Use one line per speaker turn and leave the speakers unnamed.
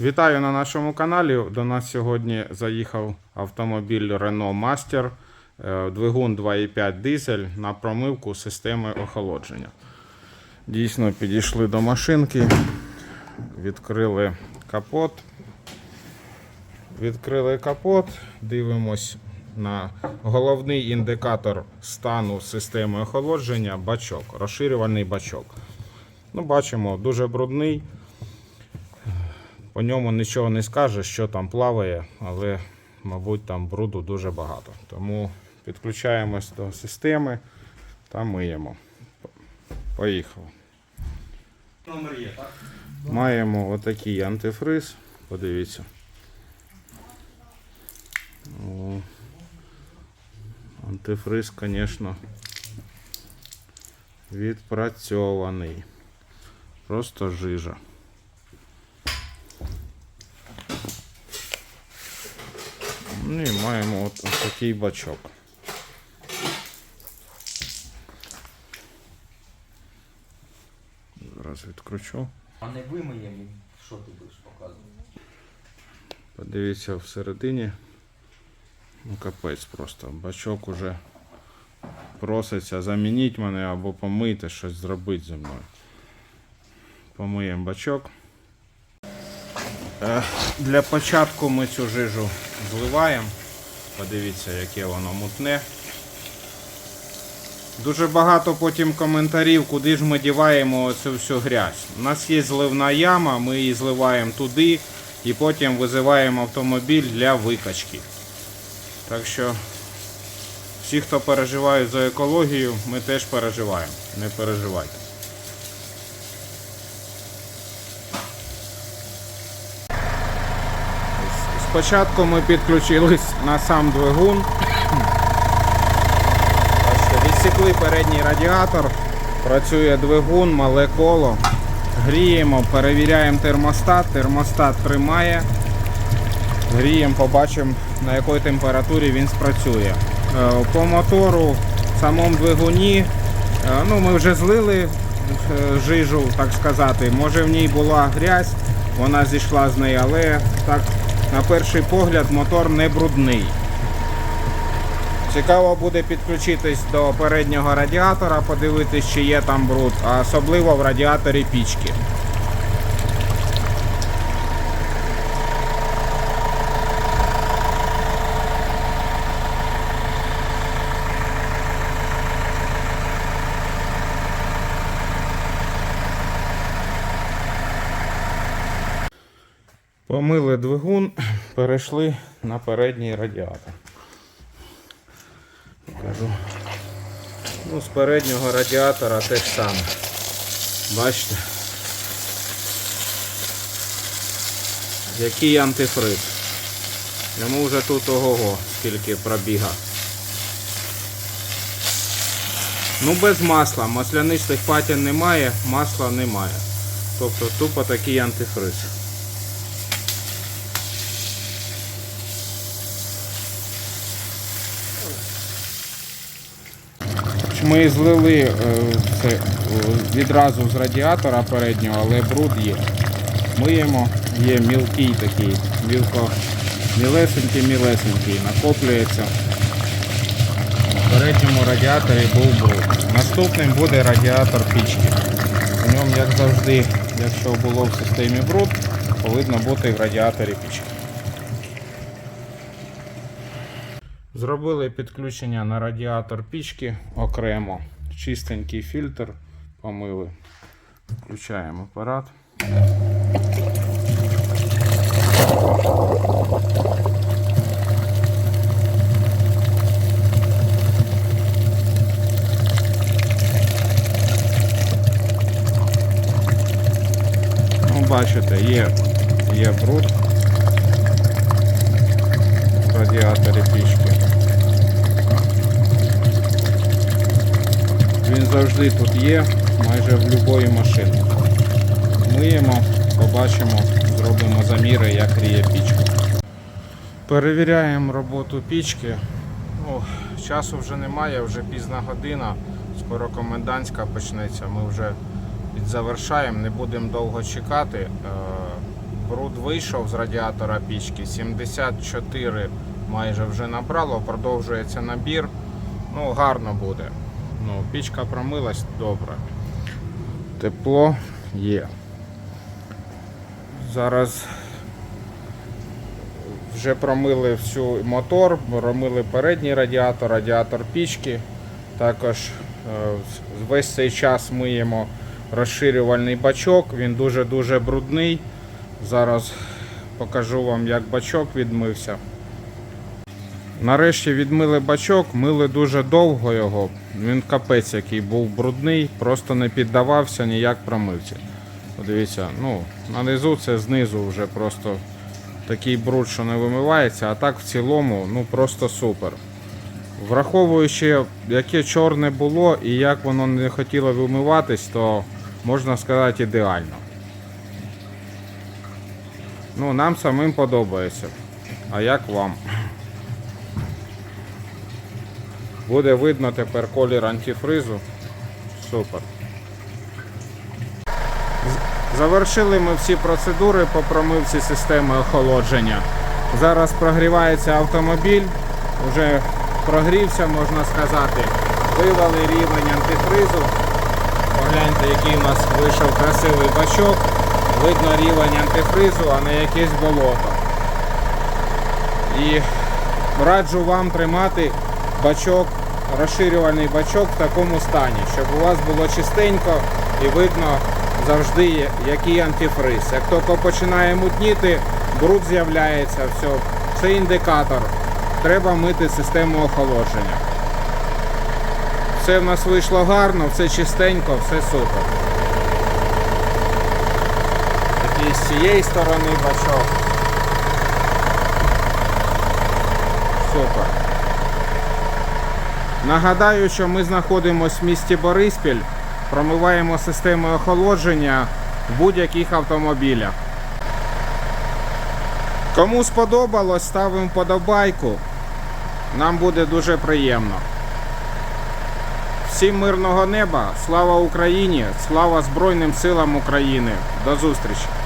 Вітаю на нашому каналі. До нас сьогодні заїхав автомобіль Renault Master, е, двигун 2,5 дизель на промивку системи охолодження. Дійсно підійшли до машинки, відкрили капот. Відкрили капот, дивимось на головний індикатор стану системи охолодження бачок, розширювальний бачок. Ну, бачимо, дуже брудний. По ньому нічого не скаже, що там плаває, але, мабуть, там бруду дуже багато. Тому підключаємось до системи та миємо. Поїхали.
Номер є, так?
Маємо отакий антифриз. Подивіться. О, антифриз, звісно, відпрацьований. Просто жижа. Ну і маємо от ось такий бачок. Зараз відкручу.
А не вимиємо, що ти будеш показувати?
Подивіться всередині. Ну, капець просто. Бачок уже проситься замініть мене або помийте щось зробити зі мною. Помиємо бачок. Е, Для початку ми цю жижу зливаємо. Подивіться, яке воно мутне. Дуже багато потім коментарів, куди ж ми діваємо цю всю грязь. У нас є зливна яма, ми її зливаємо туди і потім визиваємо автомобіль для викачки. Так що всі, хто переживають за екологію, ми теж переживаємо. Не переживайте. Спочатку ми підключились на сам двигун. Відсікли передній радіатор, працює двигун, мале коло. Гріємо, перевіряємо термостат, термостат тримає. Гріємо, побачимо на якій температурі він спрацює. Е, По мотору, в самому двигуні, е, ну ми вже злили е, жижу, так сказати. Може в ній була грязь, вона зійшла з неї, але так, на перший погляд мотор не брудний. Цікаво буде підключитись до переднього радіатора, подивитись, чи є там бруд, а особливо в радіаторі пічки. Помили двигун, перейшли на передній радіатор. Покажу. Ну, з переднього радіатора те ж саме. Бачите? Який антифриз. Йому вже тут ого-го, скільки пробіга. Ну без масла. Маслянистих патін немає, масла немає. Тобто тупо такий антифриз. Ми злили е, це е, відразу з радіатора переднього, але бруд є. Миємо, є мілкий такий, мілко мілесенький, мілесенький, накоплюється. В передньому радіаторі був бруд. Наступним буде радіатор пічки. У ньому, як завжди, якщо було в системі бруд, повинно бути в радіаторі пічки. Зробили підключення на радіатор пічки окремо. Чистенький фільтр помили. Включаємо апарат. Ну, бачите, є, є бруд в радіаторі пічки. Він завжди тут є, майже в будь-якої машини. Миємо, побачимо, зробимо заміри, як гріє пічка. Перевіряємо роботу пічки. Ну, часу вже немає, вже пізна година. Скоро комендантська почнеться. Ми вже Підзавершаємо, не будемо довго чекати. Е, Бруд вийшов з радіатора пічки, 74 майже вже набрало, продовжується набір. Ну, гарно буде. Ну, пічка промилась добре. Тепло є. Зараз вже промили всю мотор, промили передній радіатор, радіатор пічки. Також е, весь цей час миємо розширювальний бачок, він дуже-дуже брудний. Зараз покажу вам, як бачок відмився. Нарешті відмили бачок, мили дуже довго його. Він капець, який був брудний, просто не піддавався ніяк промивці. Подивіться, ну, нанизу це знизу вже просто такий бруд, що не вимивається, а так в цілому, ну просто супер. Враховуючи, яке чорне було і як воно не хотіло вимиватись, то можна сказати ідеально. Ну, нам самим подобається. А як вам? Буде видно тепер колір антифризу. Супер. Завершили ми всі процедури по промивці системи охолодження. Зараз прогрівається автомобіль, вже прогрівся, можна сказати. Вивели рівень антифризу. Погляньте, який у нас вийшов красивий бачок. Видно рівень антифризу, а не якесь болото. І раджу вам тримати бачок, розширювальний бачок в такому стані, щоб у вас було чистенько і видно завжди, який антифриз. Як тільки починає мутніти, бруд з'являється, все. Це індикатор. Треба мити систему охолодження. Все в нас вийшло гарно, все чистенько, все супер. Такий з цієї сторони бачок. Супер. Нагадаю, що ми знаходимося в місті Бориспіль, промиваємо системи охолодження в будь-яких автомобілях. Кому сподобалось, ставимо подобайку. Нам буде дуже приємно. Всім мирного неба, слава Україні, слава Збройним силам України. До зустрічі!